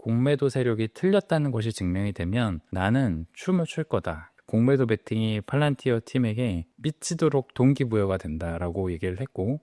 공매도 세력이 틀렸다는 것이 증명이 되면 나는 춤을 출 거다. 공매도 베팅이 팔란티어 팀에게 미치도록 동기부여가 된다라고 얘기를 했고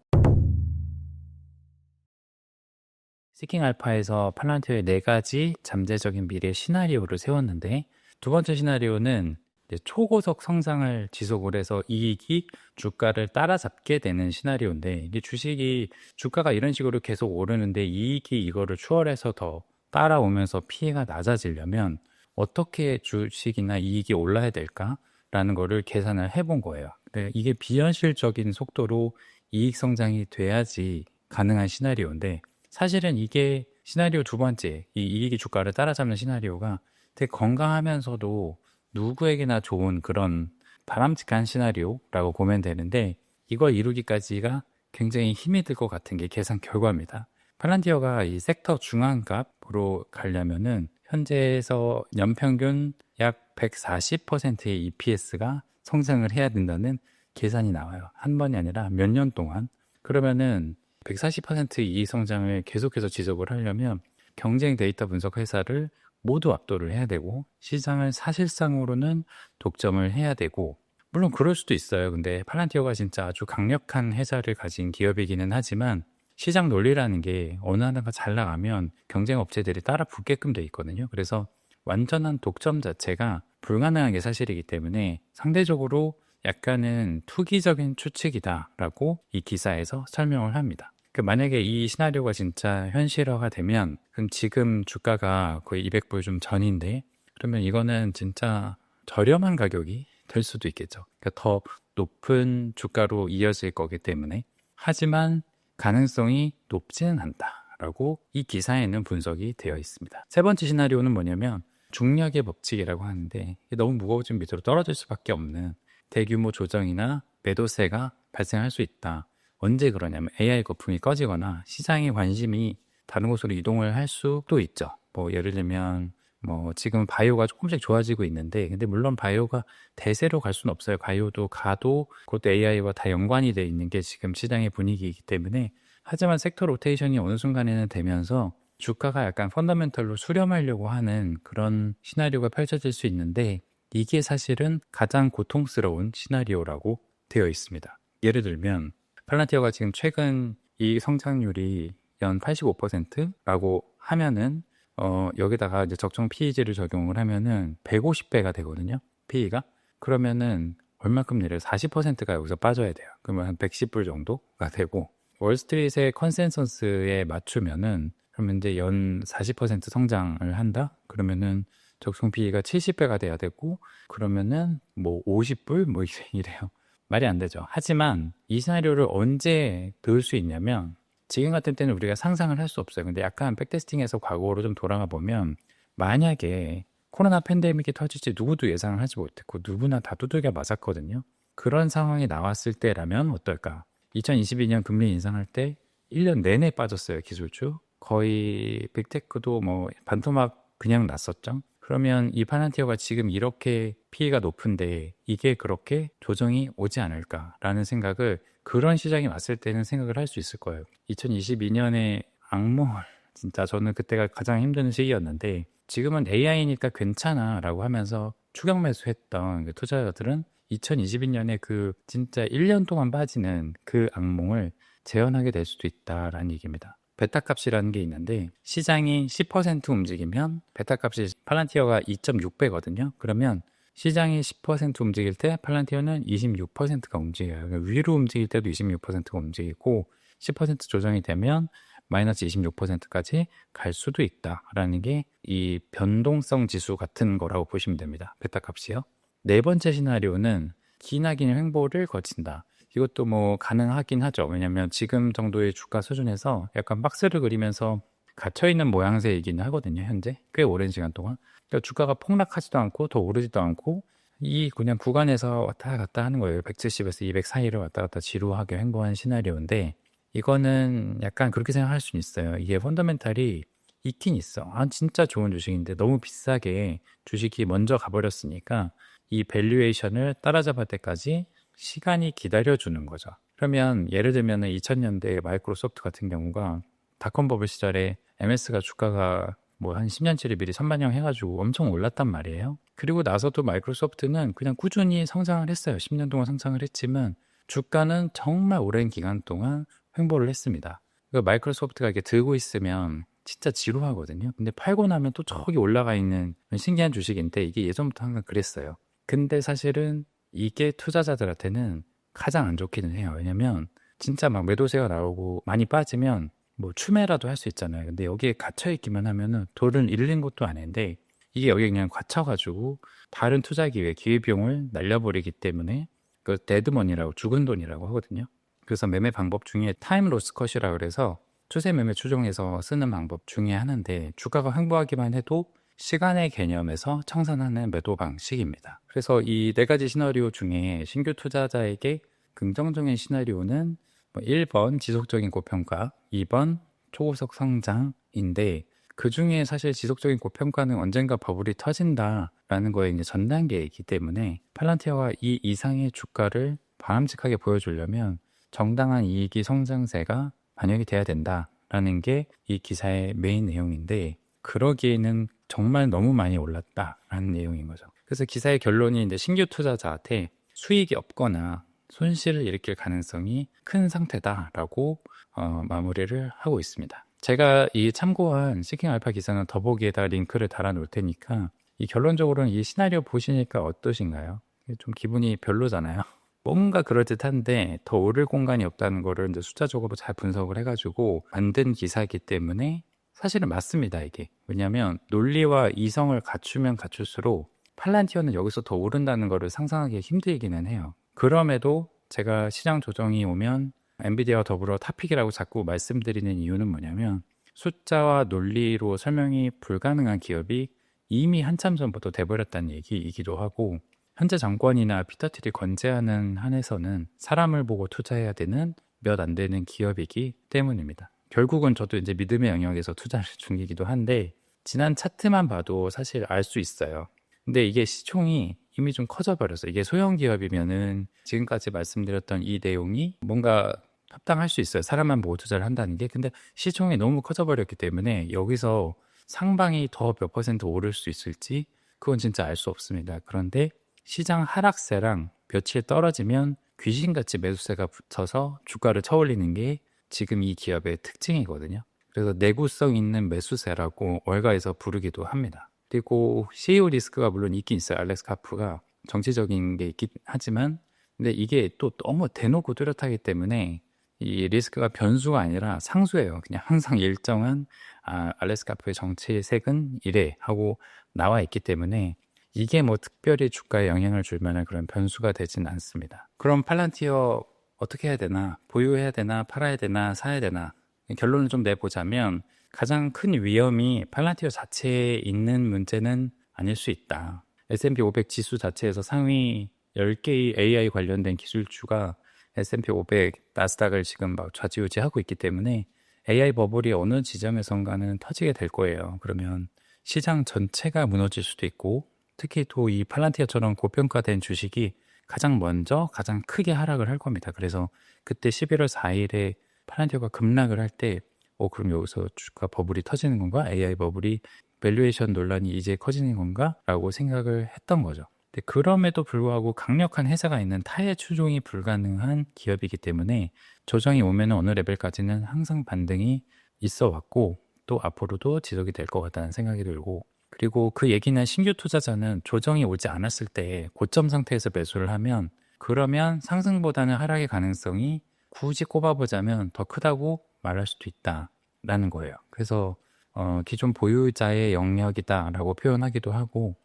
시킹 알파에서 팔란티어의 네 가지 잠재적인 미래 시나리오를 세웠는데 두 번째 시나리오는 초고속 성장을 지속을 해서 이익이 주가를 따라잡게 되는 시나리오인데 이게 주식이 주가가 이런 식으로 계속 오르는데 이익이 이거를 추월해서 더 따라오면서 피해가 낮아지려면 어떻게 주식이나 이익이 올라야 될까라는 거를 계산을 해본 거예요. 근데 이게 비현실적인 속도로 이익 성장이 돼야지 가능한 시나리오인데 사실은 이게 시나리오 두 번째 이 이익이 주가를 따라잡는 시나리오가 되게 건강하면서도 누구에게나 좋은 그런 바람직한 시나리오라고 보면 되는데 이걸 이루기까지가 굉장히 힘이 들 것 같은 게 계산 결과입니다. 팔란티어가 이 섹터 중앙값으로 가려면은 현재에서 연평균 약 140%의 EPS가 성장을 해야 된다는 계산이 나와요. 한 번이 아니라 몇 년 동안. 그러면은 140% 이익 성장을 계속해서 지속을 하려면 경쟁 데이터 분석 회사를 모두 압도를 해야 되고 시장을 사실상으로는 독점을 해야 되고 물론 그럴 수도 있어요. 근데 팔란티어가 진짜 아주 강력한 회사를 가진 기업이기는 하지만 시장 논리라는 게 어느 하나가 잘 나가면 경쟁 업체들이 따라 붙게끔 돼 있거든요. 그래서 완전한 독점 자체가 불가능한 게 사실이기 때문에 상대적으로 약간은 투기적인 추측이다라고 이 기사에서 설명을 합니다. 그 만약에 이 시나리오가 진짜 현실화가 되면 그럼 지금 주가가 거의 200불 좀 전인데 그러면 이거는 진짜 저렴한 가격이 될 수도 있겠죠. 그러니까 더 높은 주가로 이어질 거기 때문에 하지만 가능성이 높지는 않다라고 이 기사에는 분석이 되어 있습니다. 세 번째 시나리오는 뭐냐면 중력의 법칙이라고 하는데 너무 무거워지면 밑으로 떨어질 수밖에 없는 대규모 조정이나 매도세가 발생할 수 있다. 언제 그러냐면 AI 거품이 꺼지거나 시장의 관심이 다른 곳으로 이동을 할 수도 있죠. 뭐 예를 들면 뭐 지금 바이오가 조금씩 좋아지고 있는데 근데 물론 바이오가 대세로 갈 수는 없어요. 바이오도 가도 그것도 AI와 다 연관이 돼 있는 게 지금 시장의 분위기이기 때문에 하지만 섹터 로테이션이 어느 순간에는 되면서 주가가 약간 펀더멘털로 수렴하려고 하는 그런 시나리오가 펼쳐질 수 있는데 이게 사실은 가장 고통스러운 시나리오라고 되어 있습니다. 예를 들면 팔란티어가 지금 최근 이 성장률이 연 85%라고 하면은 어, 여기다가 이제 적정 PEG를 적용을 하면은 150배가 되거든요. PE가. 그러면은 얼마큼 내려요? 40%가 여기서 빠져야 돼요. 그러면 한 110불 정도가 되고 월스트리트의 컨센서스에 맞추면은 그러면 이제 연 40% 성장을 한다? 그러면은 적정 PE가 70배가 돼야 되고 그러면은 뭐 50불 뭐 이래요. 말이 안 되죠. 하지만 이 시나리오를 언제 넣을 수 있냐면 지금 같은 때는 우리가 상상을 할 수 없어요. 근데 약간 백테스팅에서 과거로 좀 돌아가 보면 만약에 코로나 팬데믹이 터질지 누구도 예상을 하지 못했고 누구나 다 두들겨 맞았거든요. 그런 상황이 나왔을 때라면 어떨까? 2022년 금리 인상할 때 1년 내내 빠졌어요, 기술주. 거의 빅테크도 뭐 반토막 그냥 났었죠. 그러면 이 파란티어가 지금 이렇게 피해가 높은데 이게 그렇게 조정이 오지 않을까라는 생각을 그런 시장이 왔을 때는 생각을 할 수 있을 거예요. 2022년에 악몽을 진짜 저는 그때가 가장 힘든 시기였는데 지금은 AI니까 괜찮아라고 하면서 추격 매수했던 그 투자자들은 2022년에 그 진짜 1년 동안 빠지는 그 악몽을 재현하게 될 수도 있다라는 얘기입니다. 베타 값이라는 게 있는데 시장이 10% 움직이면 베타 값이 팔란티어가 2.6배거든요. 그러면 시장이 10% 움직일 때 팔란티어는 26%가 움직여요. 그러니까 위로 움직일 때도 26%가 움직이고 10% 조정이 되면 마이너스 26%까지 갈 수도 있다라는 게 이 변동성 지수 같은 거라고 보시면 됩니다. 베타 값이요. 네 번째 시나리오는 기나긴 횡보를 거친다. 이것도 뭐 가능하긴 하죠. 왜냐면 지금 정도의 주가 수준에서 약간 박스를 그리면서 갇혀있는 모양새이기는 하거든요, 현재. 꽤 오랜 시간 동안. 그러니까 주가가 폭락하지도 않고 더 오르지도 않고 이 그냥 구간에서 왔다 갔다 하는 거예요. 170에서 200 사이를 왔다 갔다 지루하게 횡보한 시나리오인데 이거는 약간 그렇게 생각할 수 있어요. 이게 펀더멘탈이 있긴 있어. 아, 진짜 좋은 주식인데 너무 비싸게 주식이 먼저 가버렸으니까 이 밸류에이션을 따라잡을 때까지 시간이 기다려주는 거죠. 그러면 예를 들면 2000년대 마이크로소프트 같은 경우가 닷컴 버블 시절에 MS가 주가가 뭐 한 10년치를 미리 선반영 해가지고 엄청 올랐단 말이에요. 그리고 나서도 마이크로소프트는 그냥 꾸준히 성장을 했어요. 10년 동안 성장을 했지만 주가는 정말 오랜 기간 동안 횡보를 했습니다. 그러니까 마이크로소프트가 이렇게 들고 있으면 진짜 지루하거든요. 근데 팔고 나면 또 저기 올라가 있는 신기한 주식인데 이게 예전부터 항상 그랬어요. 근데 사실은 이게 투자자들한테는 가장 안 좋기는 해요. 왜냐면 진짜 막 매도세가 나오고 많이 빠지면 뭐 추매라도 할 수 있잖아요. 근데 여기에 갇혀 있기만 하면은 돈을 잃는 것도 아닌데 이게 여기 그냥 갇혀가지고 다른 투자 기회, 기회 비용을 날려버리기 때문에 그 데드머니라고 죽은 돈이라고 하거든요. 그래서 매매 방법 중에 타임 로스 컷이라 그래서 추세 매매 추종해서 쓰는 방법 중에 하나인데 주가가 횡보하기만 해도 시간의 개념에서 청산하는 매도 방식입니다. 그래서 이 네 가지 시나리오 중에 신규 투자자에게 긍정적인 시나리오는 뭐 1번 지속적인 고평가, 2번 초고속 성장인데 그 중에 사실 지속적인 고평가는 언젠가 버블이 터진다라는 거에 이제 전 단계이기 때문에 팔란티어가 이 이상의 주가를 바람직하게 보여주려면 정당한 이익이 성장세가 반영이 돼야 된다라는 게 이 기사의 메인 내용인데 그러기에는 정말 너무 많이 올랐다라는 내용인 거죠. 그래서 기사의 결론이 이제 신규 투자자한테 수익이 없거나 손실을 일으킬 가능성이 큰 상태다라고 어, 마무리를 하고 있습니다. 제가 이 참고한 시킹 알파 기사는 더보기에다 링크를 달아 놓을 테니까 이 결론적으로는 이 시나리오 보시니까 어떠신가요? 좀 기분이 별로잖아요. 뭔가 그럴듯한데 더 오를 공간이 없다는 거를 이제 숫자적으로 잘 분석을 해가지고 만든 기사이기 때문에 사실은 맞습니다 이게 왜냐하면 논리와 이성을 갖추면 갖출수록 팔란티어는 여기서 더 오른다는 거를 상상하기 힘들기는 해요 그럼에도 제가 시장 조정이 오면 엔비디아와 더불어 탑픽이라고 자꾸 말씀드리는 이유는 뭐냐면 숫자와 논리로 설명이 불가능한 기업이 이미 한참 전부터 돼버렸다는 얘기이기도 하고 현재 정권이나 피터틸이 건재하는 한에서는 사람을 보고 투자해야 되는 몇 안 되는 기업이기 때문입니다. 결국은 저도 이제 믿음의 영역에서 투자를 중이기도 한데 지난 차트만 봐도 사실 알 수 있어요. 근데 이게 시총이 이미 좀 커져 버려서 이게 소형 기업이면은 지금까지 말씀드렸던 이 내용이 뭔가 합당할 수 있어요. 사람만 보고 투자를 한다는 게. 근데 시총이 너무 커져 버렸기 때문에 여기서 상방이 더 몇 퍼센트 오를 수 있을지 그건 진짜 알 수 없습니다. 그런데 시장 하락세랑 며칠 떨어지면 귀신같이 매수세가 붙어서 주가를 쳐올리는 게 지금 이 기업의 특징이거든요. 그래서 내구성 있는 매수세라고 월가에서 부르기도 합니다. 그리고 CEO 리스크가 물론 있긴 있어요. 알렉스 카프가 정치적인 게 있긴 하지만 근데 이게 또 너무 대놓고 뚜렷하기 때문에 이 리스크가 변수가 아니라 상수예요. 그냥 항상 일정한 아, 알렉스 카프의 정치색은 이래 하고 나와 있기 때문에 이게 뭐 특별히 주가에 영향을 줄 만한 그런 변수가 되진 않습니다. 그럼 팔란티어 어떻게 해야 되나? 보유해야 되나? 팔아야 되나? 사야 되나? 결론을 좀 내보자면 가장 큰 위험이 팔란티어 자체에 있는 문제는 아닐 수 있다. S&P 500 지수 자체에서 상위 10개의 AI 관련된 기술주가 S&P 500, 나스닥을 지금 막 좌지우지하고 있기 때문에 AI 버블이 어느 지점에선가는 터지게 될 거예요. 그러면 시장 전체가 무너질 수도 있고 특히 또 이 팔란티아처럼 고평가된 주식이 가장 먼저 가장 크게 하락을 할 겁니다. 그래서 그때 11월 4일에 팔란티아가 급락을 할 때, 어, 그럼 여기서 주가 버블이 터지는 건가? AI 버블이 밸류에이션 논란이 이제 커지는 건가? 라고 생각을 했던 거죠. 근데 그럼에도 불구하고 강력한 해자가 있는 타의 추종이 불가능한 기업이기 때문에 조정이 오면 어느 레벨까지는 항상 반등이 있어 왔고 또 앞으로도 지속이 될 것 같다는 생각이 들고 그리고 그 얘기는 신규 투자자는 조정이 오지 않았을 때 고점 상태에서 매수를 하면 그러면 상승보다는 하락의 가능성이 굳이 꼽아보자면 더 크다고 말할 수도 있다라는 거예요. 그래서 어, 기존 보유자의 영역이다라고 표현하기도 하고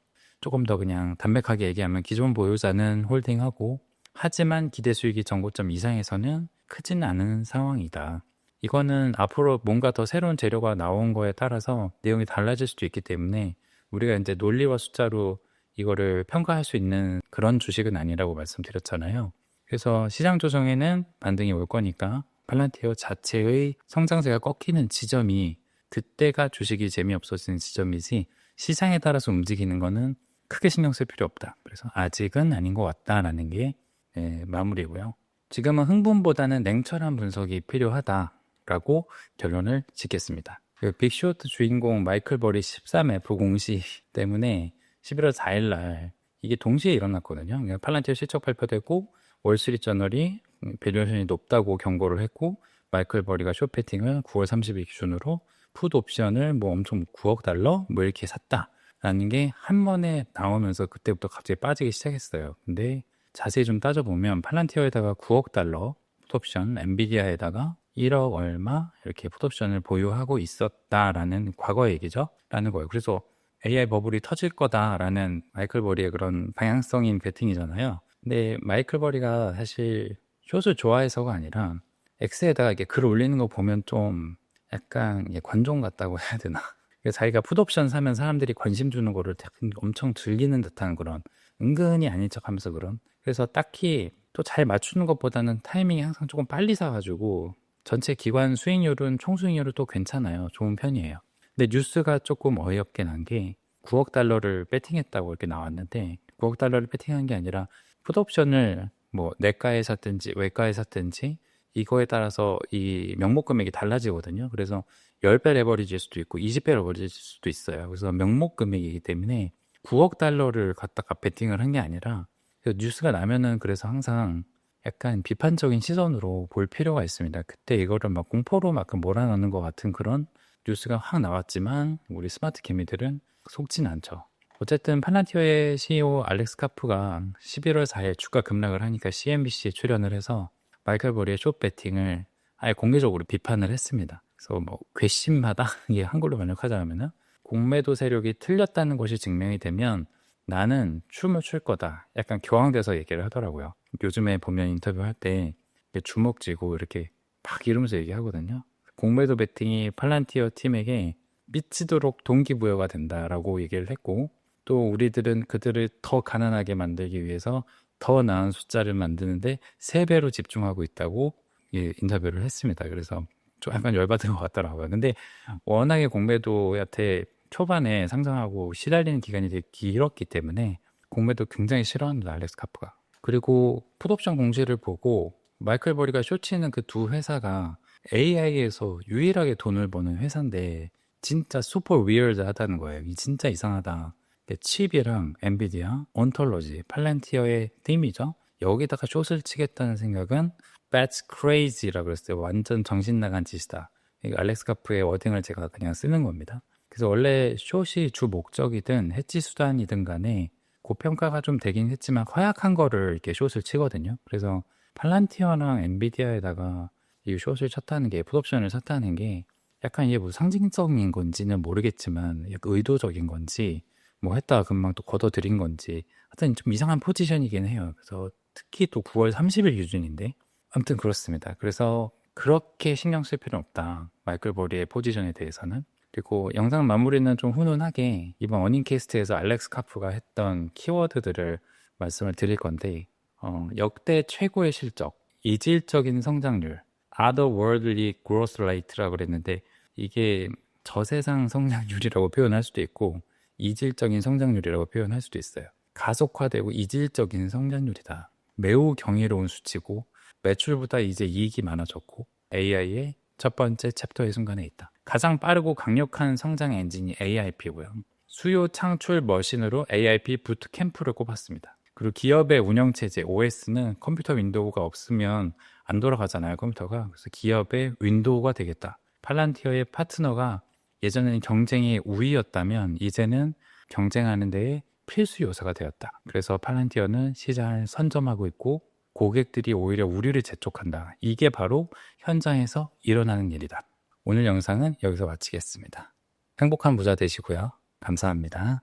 조금 더 그냥 담백하게 얘기하면 기존 보유자는 홀딩하고 하지만 기대 수익이 정고점 이상에서는 크지는 않은 상황이다. 이거는 앞으로 뭔가 더 새로운 재료가 나온 거에 따라서 내용이 달라질 수도 있기 때문에 우리가 이제 논리와 숫자로 이거를 평가할 수 있는 그런 주식은 아니라고 말씀드렸잖아요. 그래서 시장 조정에는 반등이 올 거니까 팔란티어 자체의 성장세가 꺾이는 지점이 그때가 주식이 재미없어지는 지점이지 시장에 따라서 움직이는 거는 크게 신경 쓸 필요 없다. 그래서 아직은 아닌 것 같다라는 게 예, 마무리고요. 지금은 흥분보다는 냉철한 분석이 필요하다. 라고 결론을 짓겠습니다. 그 빅쇼트 주인공 마이클 버리 13F 공시 때문에 11월 4일 날 이게 동시에 일어났거든요. 그러니까 팔란티어 실적 발표되고 월스트리트 저널이 밸류에이션이 높다고 경고를 했고 마이클 버리가 쇼패팅을 9월 30일 기준으로 푸드 옵션을 뭐 엄청 9억 달러 뭐 이렇게 샀다라는 게 한 번에 나오면서 그때부터 갑자기 빠지기 시작했어요. 근데 자세히 좀 따져보면 팔란티어에다가 9억 달러 풋옵션, 엔비디아에다가 1억 얼마 이렇게 풋옵션을 보유하고 있었다라는 과거 얘기죠. 라는 거예요. 그래서 AI 버블이 터질 거다라는 마이클 버리의 그런 방향성인 베팅이잖아요. 근데 마이클 버리가 사실 숏을 좋아해서가 아니라 X에다가 이렇게 글 올리는 거 보면 좀 약간 관종 같다고 해야 되나? 자기가 풋옵션 사면 사람들이 관심 주는 거를 되게 엄청 즐기는 듯한 그런 은근히 아닌 척 하면서 그런 그래서 딱히 또 잘 맞추는 것보다는 타이밍이 항상 조금 빨리 사가지고 전체 기관 수익률은 총 수익률은 또 괜찮아요. 좋은 편이에요. 근데 뉴스가 조금 어이없게 난 게 9억 달러를 배팅했다고 이렇게 나왔는데 9억 달러를 배팅한 게 아니라 풋옵션을 뭐 내가에 샀든지 외가에 샀든지 이거에 따라서 이 명목 금액이 달라지거든요. 그래서 10배 레버리지일 수도 있고 20배 레버리지일 수도 있어요. 그래서 명목 금액이기 때문에 9억 달러를 갖다가 베팅을 한 게 아니라 뉴스가 나면은 그래서 항상 약간 비판적인 시선으로 볼 필요가 있습니다. 그때 이거를 막 공포로 막 몰아넣는 것 같은 그런 뉴스가 확 나왔지만 우리 스마트 개미들은 속진 않죠. 어쨌든 팔란티어의 CEO 알렉스 카프가 11월 4일 주가 급락을 하니까 CNBC에 출연을 해서 마이클 버리의 숏 배팅을 아예 공개적으로 비판을 했습니다. 그래서 뭐 괘씸하다 이게 한글로 번역하자면은 공매도 세력이 틀렸다는 것이 증명이 되면 나는 춤을 출 거다. 약간 교황돼서 얘기를 하더라고요. 요즘에 보면 인터뷰할 때 주먹 쥐고 이렇게 막 이러면서 얘기하거든요. 공매도 배팅이 팔란티어 팀에게 미치도록 동기부여가 된다라고 얘기를 했고 또 우리들은 그들을 더 가난하게 만들기 위해서 더 나은 숫자를 만드는데 세 배로 집중하고 있다고 예, 인터뷰를 했습니다. 그래서 좀 약간 열받은 것 같더라고요. 근데 워낙에 공매도한테 초반에 상장하고 시달리는 기간이 되게 길었기 때문에 공매도 굉장히 싫어합니다. 알렉스 카프가. 그리고 풋옵션 공시를 보고 마이클 버리가 쇼치는 그 두 회사가 AI에서 유일하게 돈을 버는 회사인데 진짜 슈퍼 위얼드 하다는 거예요. 진짜 이상하다. 칩이랑 엔비디아, 온톨러지, 팔란티어의 팀이죠. 여기다가 숏을 치겠다는 생각은 That's crazy라고 그랬어요. 완전 정신 나간 짓이다. 알렉스 카프의 워딩을 제가 그냥 쓰는 겁니다. 그래서 원래 숏이 주 목적이든 해지 수단이든 간에 고평가가 좀 되긴 했지만 허약한 거를 이렇게 숏을 치거든요. 그래서 팔란티어랑 엔비디아에다가 이 숏을 쳤다는 게 풋옵션을 쳤다는 게 약간 이게 뭐 상징적인 건지는 모르겠지만 약간 의도적인 건지 뭐 했다가 금방 또 걷어들인 건지 하여튼 좀 이상한 포지션이긴 해요. 그래서 특히 또 9월 30일 기준인데 아무튼 그렇습니다. 그래서 그렇게 신경 쓸 필요는 없다. 마이클 버리의 포지션에 대해서는. 그리고 영상 마무리는 좀 훈훈하게 이번 어닝캐스트에서 알렉스 카프가 했던 키워드들을 말씀을 드릴 건데 어, 역대 최고의 실적, 이질적인 성장률, otherworldly growth rate라고 그랬는데 이게 저세상 성장률이라고 표현할 수도 있고 이질적인 성장률이라고 표현할 수도 있어요. 가속화되고 이질적인 성장률이다. 매우 경이로운 수치고 매출보다 이제 이익이 많아졌고 AI의 첫 번째 챕터의 순간에 있다. 가장 빠르고 강력한 성장 엔진이 AIP고요. 수요 창출 머신으로 AIP 부트캠프를 꼽았습니다. 그리고 기업의 운영체제 OS는 컴퓨터 윈도우가 없으면 안 돌아가잖아요, 컴퓨터가. 그래서 기업의 윈도우가 되겠다. 팔란티어의 파트너가 예전에는 경쟁의 우위였다면 이제는 경쟁하는 데에 필수 요소가 되었다. 그래서 팔란티어는 시장을 선점하고 있고 고객들이 오히려 우리를 재촉한다. 이게 바로 현장에서 일어나는 일이다. 오늘 영상은 여기서 마치겠습니다. 행복한 부자 되시고요. 감사합니다.